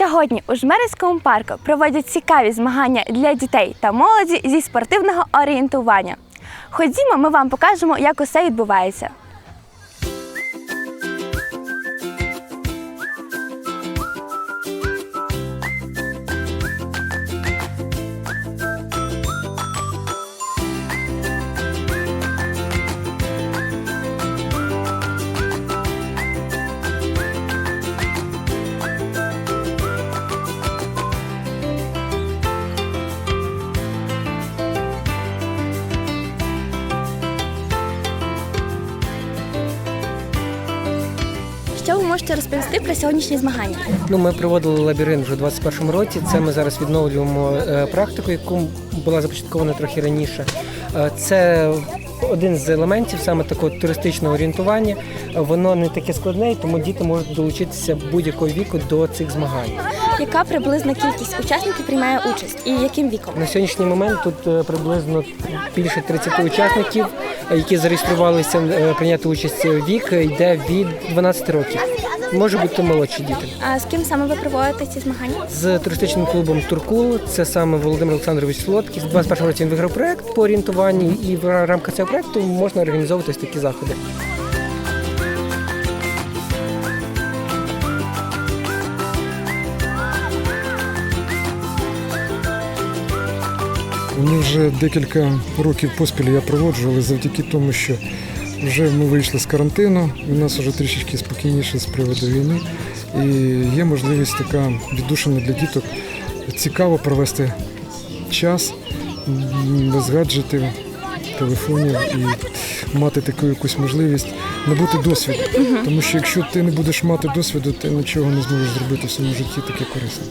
Сьогодні у Жмеринському парку проводять цікаві змагання для дітей та молоді зі спортивного орієнтування. Ходімо, ми вам покажемо, як усе відбувається. Що ви можете розповісти про сьогоднішні змагання? Ну, ми проводили лабіринт вже у 2021 році. Це ми зараз відновлюємо е, практику, яку була започаткована трохи раніше. Е, Це один з елементів саме такого туристичного орієнтування. Воно не таке складне, тому діти можуть долучитися будь-якого віку до цих змагань. Яка приблизна кількість учасників приймає участь і яким віком? На сьогоднішній момент тут е, приблизно більше 30 учасників, які зареєструвалися е, прийняти участь. Вік йде від 12 років. Може бути молодші діти. А з ким саме ви проводите ці змагання? з туристичним клубом Туркул. Це саме Володимир Олександрович Солодкий. З 21 році він виграв проект по орієнтуванні, і в рамках цього проекту можна організовувати такі заходи. Вони вже декілька років поспіль я проводжу, але завдяки тому, що вже ми вийшли з карантину, у нас вже трішечки спокійніше з приводу війни. І є можливість така віддушина для діток цікаво провести час без гаджетів, телефонів і мати таку якусь можливість набути досвіду. Тому що якщо ти не будеш мати досвіду, ти нічого не зможеш зробити в своєму житті таке корисне.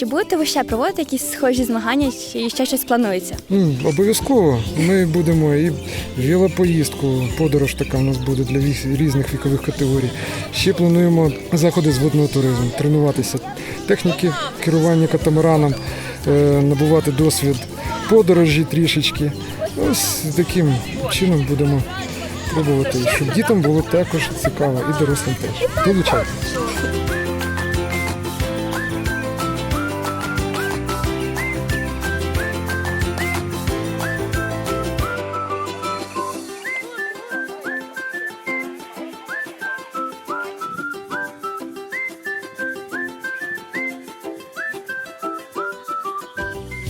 Чи будете ви ще проводити якісь схожі змагання, чи ще щось планується? Обов'язково ми будемо і велопоїздку, подорож така у нас буде для різних вікових категорій. Ще плануємо заходи з водного туризму, тренуватися техніки керування катамараном, е, набувати досвід подорожі трішечки. Ось таким чином будемо пробувати, щоб дітям було також цікаво і дорослим теж. Долучайтесь.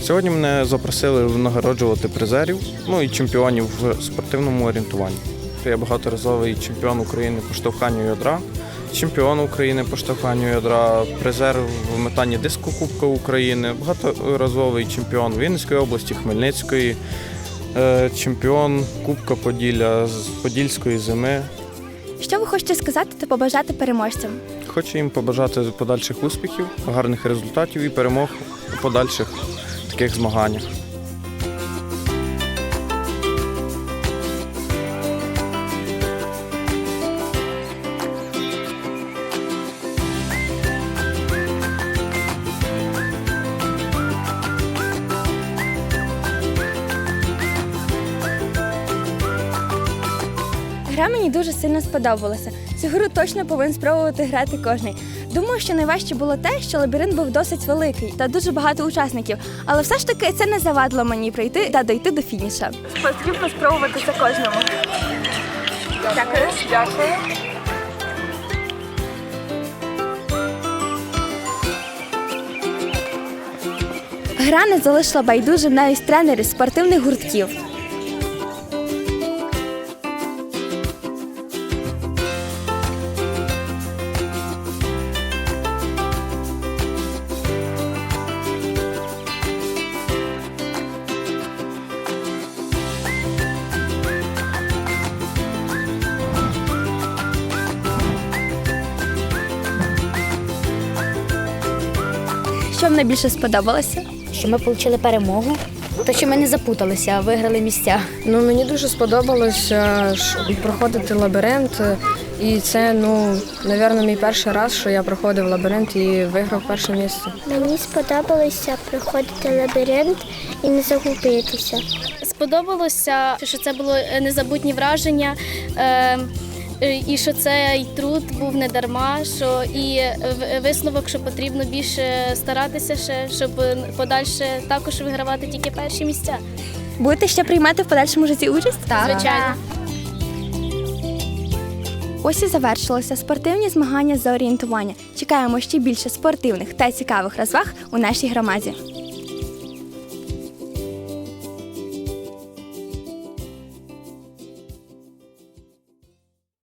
Сьогодні мене запросили нагороджувати призерів, ну і чемпіонів в спортивному орієнтуванні. Я багаторазовий чемпіон України по штовханню ядра, чемпіон України по штовханню ядра, призер в метанні диску Кубка України, багаторазовий чемпіон Вінницької області, Хмельницької, е, чемпіон Кубка Поділля з Подільської зими. Що ви хочете сказати та побажати переможцям? Хочу їм побажати подальших успіхів, гарних результатів і перемог у подальших таких змаганнях. Гра мені дуже сильно сподобалася. Цю гру точно повинен спробувати грати кожний. Думаю, що найважче було те, що лабіринт був досить великий та дуже багато учасників. Але все ж таки це не завадило мені прийти та дойти до фініша. Потрібно спробувати це кожному. Дякую. Дякую. Гра не залишила байдужим навіть тренери спортивних гуртків. Що вам найбільше сподобалося? що ми отримали перемогу, то що ми не запуталися, а виграли місця. Ну мені дуже сподобалося проходити лабіринт, і це ну, напевно, мій перший раз, що я проходив лабіринт і виграв перше місце. Мені сподобалося проходити лабіринт і не загубитися. Сподобалося, що це було незабутні враження. Е, е, і що цей труд був не дарма, що і висновок, що потрібно більше старатися ще, щоб подальше також вигравати тільки перші місця. Будете ще приймати в подальшому житті участь? Звичайно. Ось і завершилися спортивні змагання з орієнтування. Чекаємо ще більше спортивних та цікавих розваг у нашій громаді.